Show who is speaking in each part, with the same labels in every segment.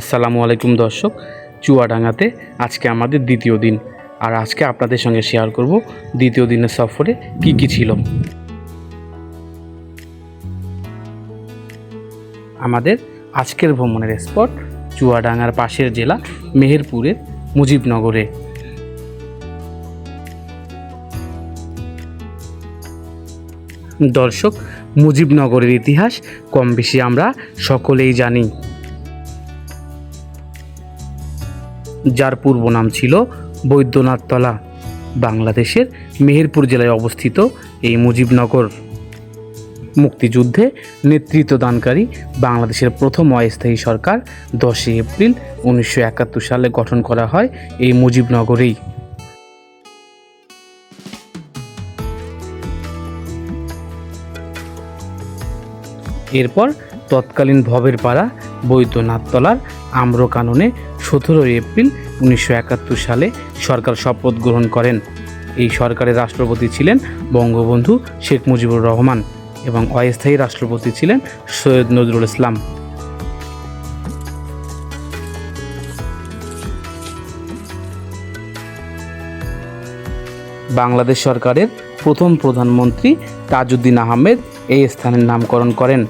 Speaker 1: আসসালামু আলাইকুম দর্শক, চুয়াডাঙ্গাতে আজকে আমাদের দ্বিতীয় দিন। আর আজকে আপনাদের সঙ্গে শেয়ার করব দ্বিতীয় দিনের সফরে কি কি ছিল। আমাদের আজকের ভ্রমণের স্পট চুয়াডাঙ্গার পাশের জেলা মেহেরপুরের মুজিবনগরে। দর্শক, মুজিবনগরের ইতিহাস কম বেশি আমরা সকলেই জানি। যার পূর্ব নাম ছিল বৈদ্যনাথতলা, বাংলাদেশের মেহেরপুর জেলায় অবস্থিত এই মুজিবনগর। মুক্তিযুদ্ধে নেতৃত্ব দানকারী বাংলাদেশের প্রথম অস্থায়ী সরকার দশই এপ্রিল উনিশশো একাত্তর সালে গঠন করা হয় এই মুজিবনগরেই। এরপর তৎকালীন ভবের পাড়া বৈদ্যনাথতলার আম্রকাননে সতেরোই এপ্রিল উনিশশো একাত্তর সালে সরকার শপথ গ্রহণ করেন। এই সরকারের রাষ্ট্রপতি ছিলেন বঙ্গবন্ধু শেখ মুজিবুর রহমান এবং অস্থায়ী রাষ্ট্রপতি ছিলেন সৈয়দ নজরুল ইসলাম। বাংলাদেশ সরকারের প্রথম প্রধানমন্ত্রী তাজউদ্দিন আহমেদ এই স্থানের নামকরণ করেন।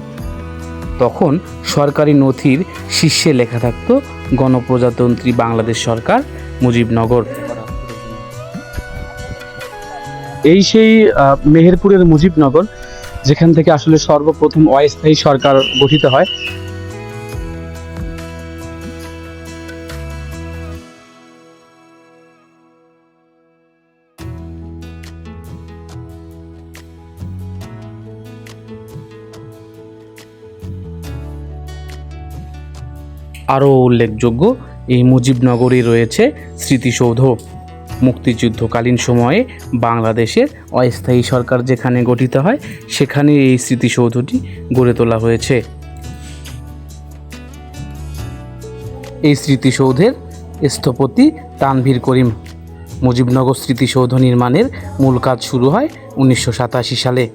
Speaker 1: তখন সরকারি নথির শীর্ষে লেখা থাকত, গণপ্রজাতন্ত্রী বাংলাদেশ সরকার, মুজিবনগর।
Speaker 2: এই সেই মেহেরপুরের মুজিবনগর, যেখান থেকে আসলে সর্বপ্রথম অস্থায়ী সরকার গঠিত হয়।
Speaker 1: আরও উল্লেখযোগ্য, এই মুজিবনগরে রয়েছে স্মৃতিসৌধ। মুক্তিযুদ্ধকালীন সময়ে বাংলাদেশের অস্থায়ী সরকার যেখানে গঠিত হয়, সেখানে এই স্মৃতিসৌধটি গড়ে তোলা হয়েছে। এই স্মৃতিসৌধের স্থপতি তানভীর করিম। মুজিবনগর স্মৃতিসৌধ নির্মাণের মূল কাজ শুরু হয় উনিশশো সাতাশি সালে।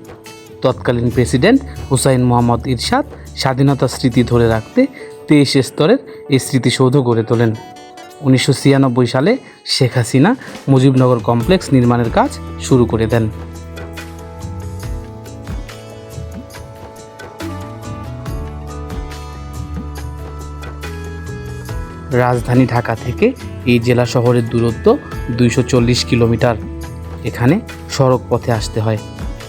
Speaker 1: তৎকালীন প্রেসিডেন্ট হুসাইন মোহাম্মদ ইরশাদ স্বাধীনতার স্মৃতি ধরে রাখতে তেইশ স্তরের এই স্মৃতিসৌধ গড়ে তোলেন। উনিশশো ছিয়ানব্বই সালে শেখ হাসিনা মুজিবনগর কমপ্লেক্স নির্মাণের কাজ শুরু করে দেন। রাজধানী ঢাকা থেকে এই জেলা শহরের দূরত্ব দুইশো চল্লিশ কিলোমিটার। এখানে সড়ক পথে আসতে হয়।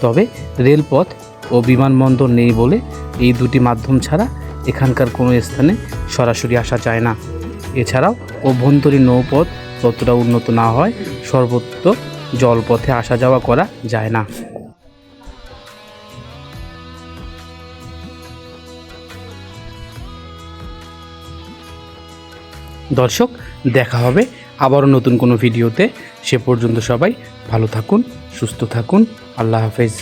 Speaker 1: তবে রেলপথ ও বিমানবন্দর নেই বলে এই দুটি মাধ্যম ছাড়া এখানকার কোনো স্থানে সরাসরি আসা যায় না। এছাড়াও অভ্যন্তরীণ নৌপথ ততটা উন্নত না হয়, সর্বত্র জলপথে আসা যাওয়া করা যায় না। দর্শক, দেখা হবে আবারও নতুন কোনো ভিডিওতে। সে পর্যন্ত সবাই ভালো থাকুন, সুস্থ থাকুন। আল্লাহ হাফেজ।